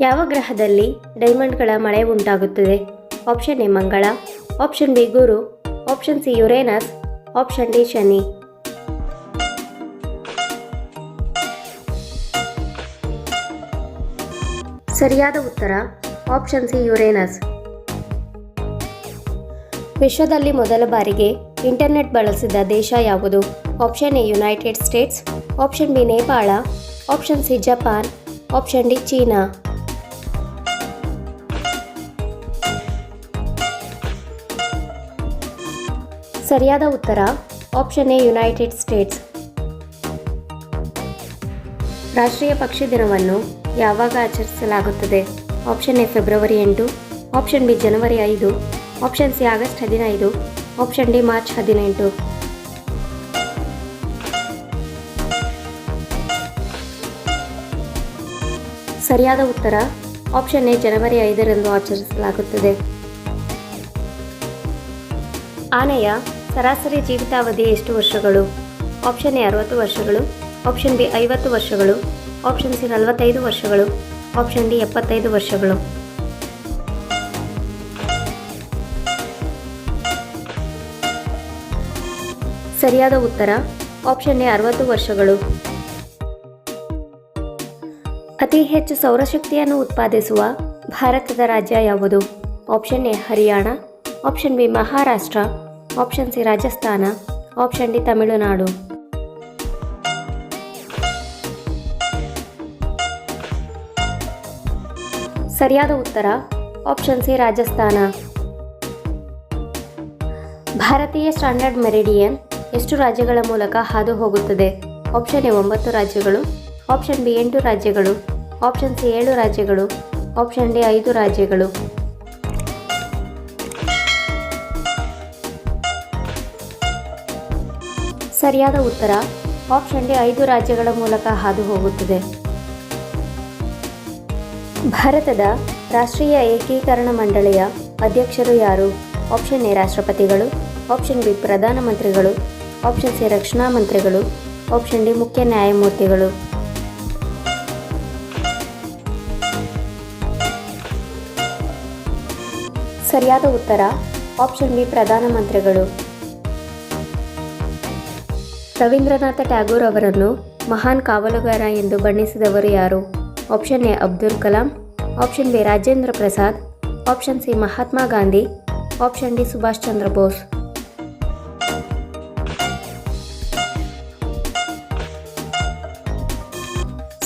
ಯಾವ ಗ್ರಹದಲ್ಲಿ ಡೈಮಂಡ್ಗಳ ಮಳೆ ಉಂಟಾಗುತ್ತದೆ? Option A Mangala, option B Guru, option C Uranus, option D Shani. ಸರಿಯಾದ ಉತ್ತರ, ಆಪ್ಷನ್ ಸಿ ಯುರೇನಸ್. ವಿಶ್ವದಲ್ಲಿ ಮೊದಲ ಬಾರಿಗೆ ಇಂಟರ್ನೆಟ್ ಬಳಸಿದ ದೇಶ ಯಾವುದು? Option A United States, option B Nepal, option C Japan, option D China. ಸರಿಯಾದ ಉತ್ತರ ಆಪ್ಷನ್ ಎ ಯುನೈಟೆಡ್ ಸ್ಟೇಟ್ಸ್ ರಾಷ್ಟ್ರೀಯ ಪಕ್ಷಿ ದಿನವನ್ನು ಯಾವಾಗ ಆಚರಿಸಲಾಗುತ್ತದೆ? ಆಪ್ಷನ್ ಎ ಫೆಬ್ರವರಿ ಎಂಟು. ಆಪ್ಷನ್ ಬಿ ಜನವರಿ ಐದು. ಆಪ್ಷನ್ ಸಿ ಆಗಸ್ಟ್ ಹದಿನೈದು. ಆಪ್ಷನ್ ಡಿ ಮಾರ್ಚ್ ಹದಿನೆಂಟು. ಸರಿಯಾದ ಉತ್ತರ ಆಪ್ಷನ್ ಎ ಜನವರಿ ಐದರಂದು ಆಚರಿಸಲಾಗುತ್ತದೆ. ಆನೆಯ ಸರಾಸರಿ ಜೀವಿತಾವಧಿ ಎಷ್ಟು ವರ್ಷಗಳು? ಆಪ್ಷನ್ ಎ ಅರವತ್ತು ವರ್ಷಗಳು, ಆಪ್ಷನ್ ಬಿ ಐವತ್ತು ವರ್ಷಗಳು, ಆಪ್ಷನ್ ಸಿ ನಲವತ್ತೈದು ವರ್ಷಗಳು, ಆಪ್ಷನ್ ಡಿ ಎಪ್ಪತ್ತೈದು ವರ್ಷಗಳು. ಸರಿಯಾದ ಉತ್ತರ, ಆಪ್ಷನ್ ಎ ಅರವತ್ತು ವರ್ಷಗಳು. ಅತಿ ಹೆಚ್ಚು ಸೌರಶಕ್ತಿಯನ್ನು ಉತ್ಪಾದಿಸುವ ಭಾರತದ ರಾಜ್ಯ ಯಾವುದು? Option A Haryana, option B Maharashtra option C Rajasthan option D Tamil Nadu ಸರಿಯಾದ ಉತ್ತರ ಆಪ್ಷನ್ ಸಿ ರಾಜಸ್ಥಾನ ಭಾರತೀಯ ಸ್ಟ್ಯಾಂಡರ್ಡ್ ಮೆರಿಡಿಯನ್ ಎಷ್ಟು ರಾಜ್ಯಗಳ ಮೂಲಕ ಹಾದು ಹೋಗುತ್ತದೆ? ಆಪ್ಷನ್ ಎ, ಒಂಬತ್ತು ರಾಜ್ಯಗಳು. ಆಪ್ಷನ್ ಬಿ, ಎಂಟು ರಾಜ್ಯಗಳು. ಆಪ್ಷನ್ ಸಿ, ಏಳು ರಾಜ್ಯಗಳು. ಆಪ್ಷನ್ ಡಿ, ಐದು ರಾಜ್ಯಗಳು. ಸರಿಯಾದ ಉತ್ತರ ಆಪ್ಷನ್ ಡಿ ಐದು ರಾಜ್ಯಗಳ ಮೂಲಕ ಹಾದು ಹೋಗುತ್ತದೆ ಭಾರತದ ರಾಷ್ಟ್ರೀಯ ಏಕೀಕರಣ ಮಂಡಳಿಯ ಅಧ್ಯಕ್ಷರು ಯಾರು? ಆಪ್ಷನ್ ಎ ರಾಷ್ಟ್ರಪತಿಗಳು ಆಪ್ಷನ್ ಬಿ ಪ್ರಧಾನಮಂತ್ರಿಗಳು ಆಪ್ಷನ್ ಸಿ ರಕ್ಷಣಾ ಮಂತ್ರಿಗಳು ಆಪ್ಷನ್ ಡಿ ಮುಖ್ಯ ನ್ಯಾಯಮೂರ್ತಿಗಳು. ಸರಿಯಾದ ಉತ್ತರ ಆಪ್ಷನ್ ಬಿ ಪ್ರಧಾನಮಂತ್ರಿಗಳು. ರವೀಂದ್ರನಾಥ ಟ್ಯಾಗೋರ್ ಅವರನ್ನು ಮಹಾನ್ ಕಾವಲುಗಾರ ಎಂದು ಬಣ್ಣಿಸಿದವರು ಯಾರು? Option A Abdul Kalam option B Rajendra Prasad option C Mahatma Gandhi option D Subhash Chandra Bose.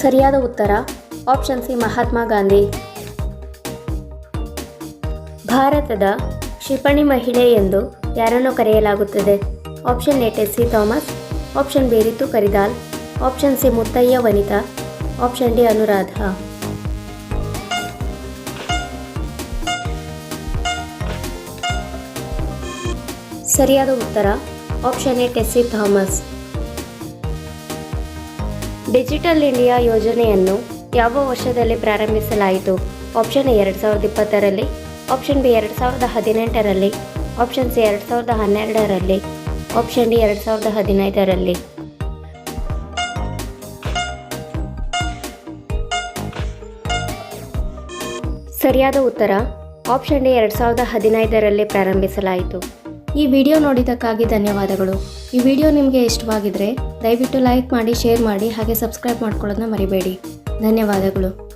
ಸರಿಯಾದ ಉತ್ತರ ಆಪ್ಷನ್ ಸಿ ಮಹಾತ್ಮ ಗಾಂಧಿ. ಭಾರತದ ಕ್ಷಿಪಣಿ ಮಹಿಳೆ ಎಂದು ಯಾರನ್ನು ಕರೆಯಲಾಗುತ್ತದೆ? Option A Tessy Thomas option B Ritu Karidhal option C Muthayya Vanitha option D Anuradha ಸರಿಯಾದ ಉತ್ತರ option A Tessy Thomas digital India ಯೋಜನೆಯನ್ನು ಯಾವ ವರ್ಷದಲ್ಲಿ ಪ್ರಾರಂಭಿಸಲಾಯಿತು? ಆಪ್ಷನ್ ಎ ಎರಡು ಸಾವಿರದ ಇಪ್ಪತ್ತರಲ್ಲಿ. ಆಪ್ಷನ್ ಬಿ ಎರಡು ಸಾವಿರದ ಹದಿನೆಂಟರಲ್ಲಿ. ಆಪ್ಷನ್ ಸಿ ಎರಡು ಸಾವಿರದ ಹನ್ನೆರಡರಲ್ಲಿ. ಆಪ್ಷನ್ ಡಿ ಎರಡು ಸಾವಿರದ ಹದಿನೈದರಲ್ಲಿ. ಸರಿಯಾದ ಉತ್ತರ ಆಪ್ಷನ್ ಡಿ ಎರಡು ಸಾವಿರದ ಹದಿನೈದರಲ್ಲಿ ಪ್ರಾರಂಭಿಸಲಾಯಿತು. ಈ ವಿಡಿಯೋ ನೋಡಿದ್ದಕ್ಕಾಗಿ ಧನ್ಯವಾದಗಳು. ಈ ವಿಡಿಯೋ ನಿಮಗೆ ಇಷ್ಟವಾಗಿದ್ದರೆ ದಯವಿಟ್ಟು ಲೈಕ್ ಮಾಡಿ, ಶೇರ್ ಮಾಡಿ, ಹಾಗೆ ಸಬ್ಸ್ಕ್ರೈಬ್ ಮಾಡ್ಕೊಳ್ಳೋದನ್ನ ಮರಿಬೇಡಿ. ಧನ್ಯವಾದಗಳು.